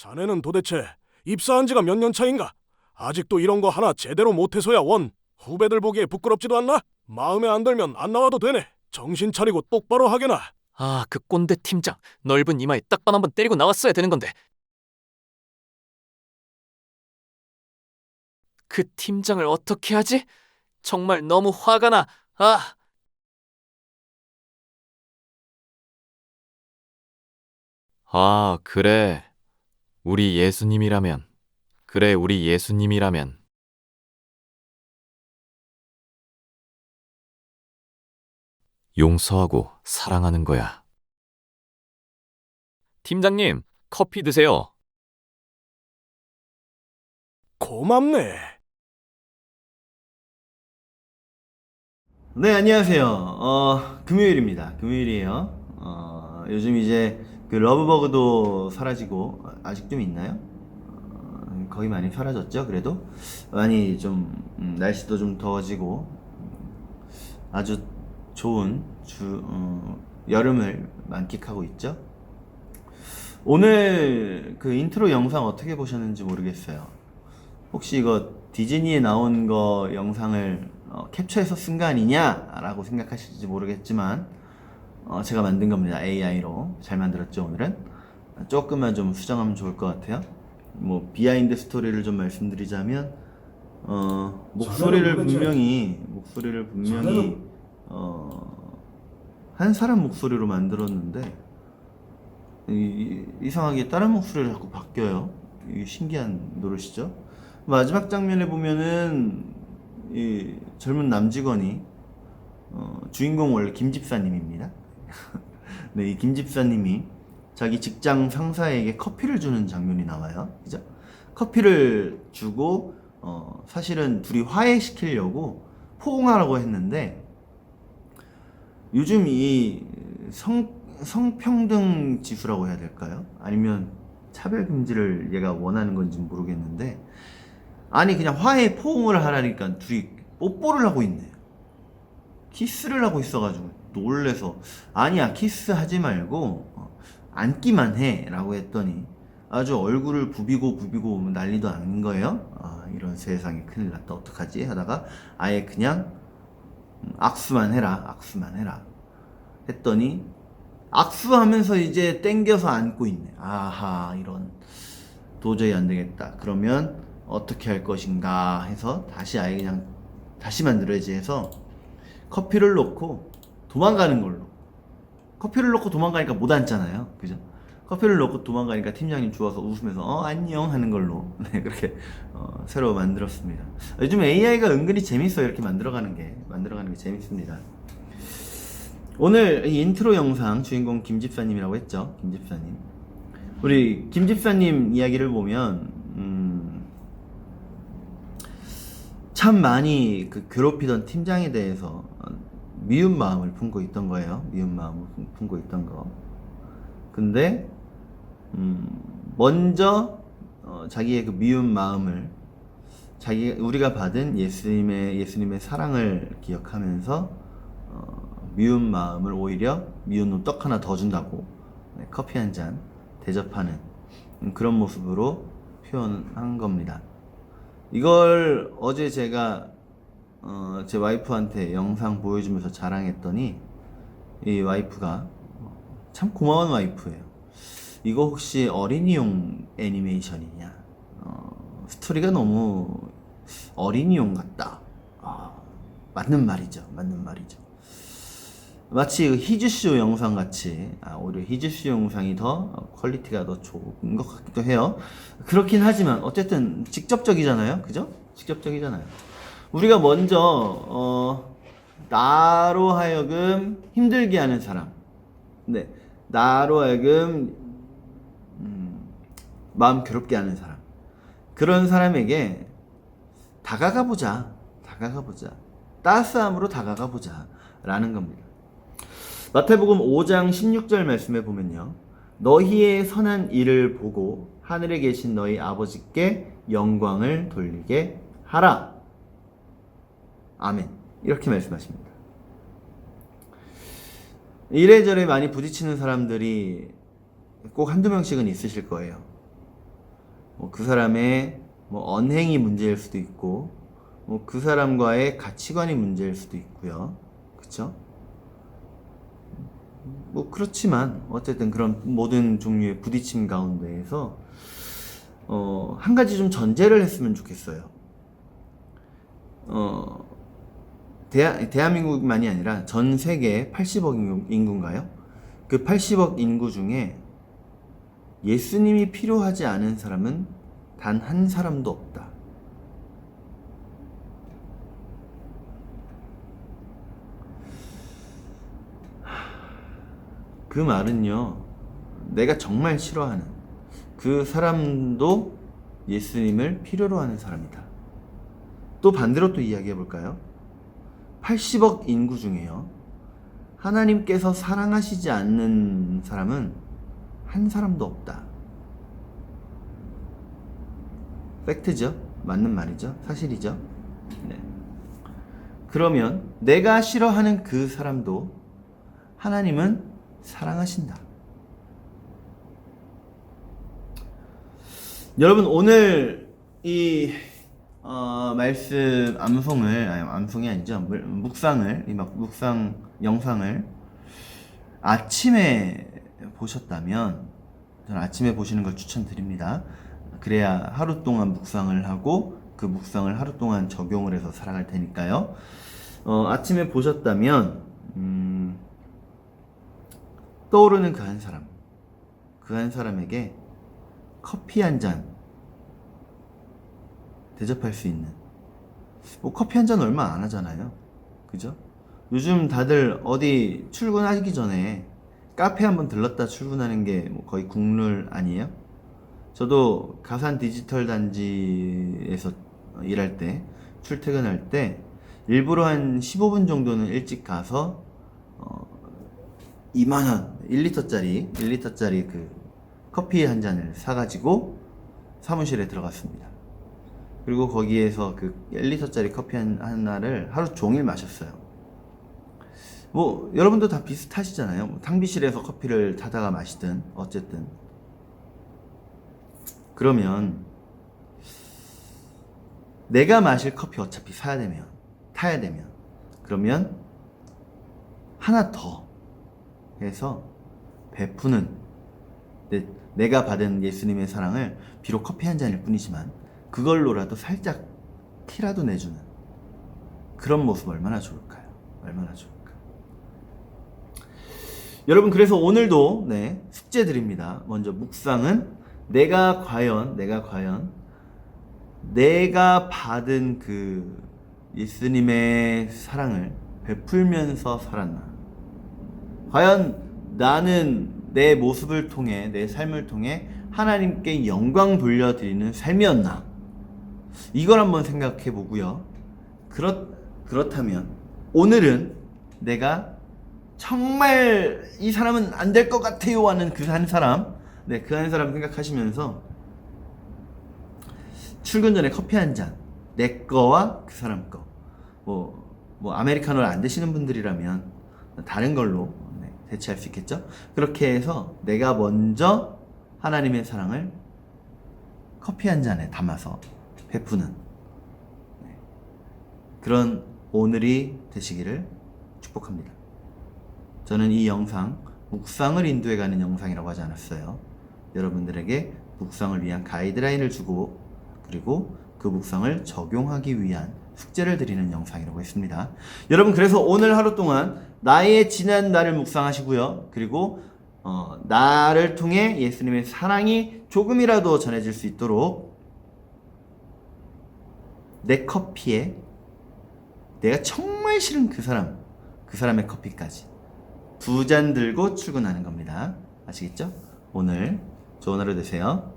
자네는 도대체 입사한 지가 몇 년 차인가? 아직도 이런 거 하나 제대로 못해서야 원. 후배들 보기에 부끄럽지도 않나? 마음에 안 들면 안 나와도 되네. 정신 차리고 똑바로 하게나. 아, 그 꼰대 팀장. 넓은 이마에 딱밤 한번 때리고 나왔어야 되는 건데. 그 팀장을 어떻게 하지? 정말 너무 화가 나. 아, 아, 그래. 우리 예수님이라면. 그래, 우리 예수님이라면. 용서하고 사랑하는 거야. 팀장님, 커피 드세요. 고맙네. 네, 안녕하세요. 어, 금요일입니다. 금요일이에요. 어, 요즘 이제 그 러브버그도 사라지고 아직 좀 있나요? 어, 거의 많이 사라졌죠. 그래도 많이 좀 음, 날씨도 좀 더워지고 음, 아주 좋은 주 어, 여름을 만끽하고 있죠. 오늘 그 인트로 영상 어떻게 보셨는지 모르겠어요. 혹시 이거 디즈니에 나온 거 영상을 어, 캡처해서 쓴 거 아니냐라고 생각하실지 모르겠지만 어, 제가 만든 겁니다. AI로 잘 만들었죠 오늘은 조금만 좀 수정하면 좋을 것 같아요. 뭐 비하인드 스토리를 좀 말씀드리자면 어, 목소리를 분명히 목소리를 분명히 어, 한 사람 목소리로 만들었는데 이, 이- 이상하게 다른 목소리로 자꾸 바뀌어요. 이게 신기한 노릇이죠. 마지막 장면에 보면은 이 젊은 남직원이 어, 주인공 원래 김 집사님입니다. 네, 이 김 집사님이 자기 직장 상사에게 커피를 주는 장면이 나와요. 그죠? 커피를 주고 어, 사실은 둘이 화해시키려고 포옹하라고 했는데 요즘 이 성, 성평등 지수라고 해야 될까요? 아니면 차별 금지를 얘가 원하는 건지 모르겠는데 아니 그냥 화해 포옹을 하라니까 둘이 뽀뽀를 하고 있네. 키스를 하고 있어가지고 놀래서 아니야 키스하지 말고 어, 앉기만 해 라고 했더니 아주 얼굴을 부비고 부비고 난리도 아닌 거예요. 아, 이런 세상에 큰일 났다 어떡하지 하다가 아예 그냥 음, 악수만 해라 악수만 해라 했더니 악수하면서 이제 땡겨서 안고 있네. 아하 이런 도저히 안 되겠다. 그러면 어떻게 할 것인가 해서 다시 아예 그냥 다시 만들어야지 해서 커피를 놓고 도망가는 걸로. 커피를 놓고 도망가니까 못 앉잖아요. 그죠? 커피를 놓고 도망가니까 팀장님 좋아서 웃으면서 어 안녕 하는 걸로 네 그렇게 어, 새로 만들었습니다. 요즘 AI가 은근히 재밌어요. 이렇게 만들어가는 게 만들어가는 게 재밌습니다. 오늘 이 인트로 영상 주인공 김 집사님이라고 했죠. 김 집사님. 우리 김 집사님 이야기를 보면 음, 참 많이 그 괴롭히던 팀장에 대해서 어, 미운 마음을 품고 있던 거예요. 미운 마음을 품- 품고 있던 거. 근데 음, 먼저 어, 자기의 그 미운 마음을 자기 우리가 받은 예수님의 예수님의 사랑을 기억하면서 어, 미운 마음을 오히려 미운 놈 떡 하나 더 준다고 네, 커피 한 잔 대접하는 음, 그런 모습으로 표현한 겁니다. 이걸 어제 제가 어, 제 와이프한테 영상 보여주면서 자랑했더니 이 와이프가 어, 참 고마운 와이프예요. 이거 혹시 어린이용 애니메이션이냐? 어, 스토리가 너무 어린이용 같다. 아, 맞는 말이죠. 맞는 말이죠. 마치 그 히즈쇼 영상 같이 아, 오히려 히즈쇼 영상이 더 어, 퀄리티가 더 좋은 것 같기도 해요. 그렇긴 하지만 어쨌든 직접적이잖아요, 그죠? 직접적이잖아요. 우리가 먼저 어, 나로 하여금 힘들게 하는 사람, 네, 나로 하여금 음, 마음 괴롭게 하는 사람, 그런 사람에게 다가가 보자, 다가가 보자, 따스함으로 다가가 보자라는 겁니다. 마태복음 5장 16절 말씀에 보면요. 너희의 선한 일을 보고 하늘에 계신 너희 아버지께 영광을 돌리게 하라. 아멘. 이렇게 말씀하십니다. 이래저래 많이 부딪히는 사람들이 꼭 한두 명씩은 있으실 거예요. 뭐 그 사람의 뭐 언행이 문제일 수도 있고, 뭐 그 사람과의 가치관이 문제일 수도 있고요. 그쵸? 뭐 그렇지만 어쨌든 그런 모든 종류의 부딪힘 가운데에서 어, 한 가지 좀 전제를 했으면 좋겠어요. 어, 대하, 대한민국만이 아니라 전 세계 80억 인구, 인구인가요? 그 80억 인구 중에 예수님이 필요하지 않은 사람은 단 한 사람도 없다. 그 말은요, 내가 정말 싫어하는 그 사람도 예수님을 필요로 하는 사람이다. 또 반대로 또 이야기해 볼까요? 80억 인구 중에요. 하나님께서 사랑하시지 않는 사람은 한 사람도 없다. 팩트죠? 맞는 말이죠? 사실이죠? 네. 그러면 내가 싫어하는 그 사람도 하나님은 사랑하신다. 여러분 오늘 이 어, 말씀 암송을 아니 암송이 아니죠 물- 묵상을 이 막- 묵상 영상을 아침에 보셨다면 저는 아침에 보시는 걸 추천드립니다. 그래야 하루 동안 묵상을 하고 그 묵상을 하루 동안 적용을 해서 살아갈 테니까요. 어, 아침에 보셨다면 음, 떠오르는 그 한 사람, 그 한 사람에게 커피 한 잔 대접할 수 있는. 뭐 커피 한 잔 얼마 안 하잖아요. 그죠? 요즘 다들 어디 출근하기 전에 카페 한번 들렀다 출근하는 게뭐 거의 국룰 아니에요? 저도 가산 디지털 단지에서 일할 때 출퇴근할 때 일부러 한 15분 정도는 일찍 가서 어, 2만원 1리터짜리 1리터짜리 그 커피 한 잔을 사가지고 사무실에 들어갔습니다. 그리고 거기에서 그 1리터짜리 커피 한, 하나를 하루 종일 마셨어요. 뭐 여러분도 다 비슷하시잖아요. 뭐 탕비실에서 커피를 타다가 마시든 어쨌든 그러면 내가 마실 커피 어차피 사야 되면 타야 되면 그러면 하나 더 해서 베푸는 내, 내가 받은 예수님의 사랑을 비록 커피 한 잔일 뿐이지만 그걸로라도 살짝 티라도 내주는 그런 모습 얼마나 좋을까요? 얼마나 좋을까? 여러분 그래서 오늘도 네 숙제 드립니다. 먼저 묵상은 내가 과연 내가 과연 내가 받은 그 예수님의 사랑을 베풀면서 살았나? 과연 나는 내 모습을 통해 내 삶을 통해 하나님께 영광 돌려드리는 삶이었나? 이걸 한번 생각해 보고요. 그렇 그렇다면 오늘은 내가 정말 이 사람은 안 될 것 같아요 하는 그 한 사람, 네, 그 한 사람 생각하시면서 출근 전에 커피 한 잔, 내 거와 그 사람 거, 뭐, 뭐 아메리카노를 안 드시는 분들이라면 다른 걸로 네, 대체할 수 있겠죠. 그렇게 해서 내가 먼저 하나님의 사랑을 커피 한 잔에 담아서 베푸는 네, 그런 오늘이 되시기를 축복합니다. 저는 이 영상 묵상을 인도해가는 영상이라고 하지 않았어요. 여러분들에게 묵상을 위한 가이드라인을 주고 그리고 그 묵상을 적용하기 위한 숙제를 드리는 영상이라고 했습니다. 여러분 그래서 오늘 하루 동안 나의 지난 날을 묵상하시고요. 그리고 어, 나를 통해 예수님의 사랑이 조금이라도 전해질 수 있도록 내 커피에 내가 정말 싫은 그 사람, 그 사람의 커피까지 두 잔 들고 출근하는 겁니다. 아시겠죠? 오늘 좋은 하루 되세요.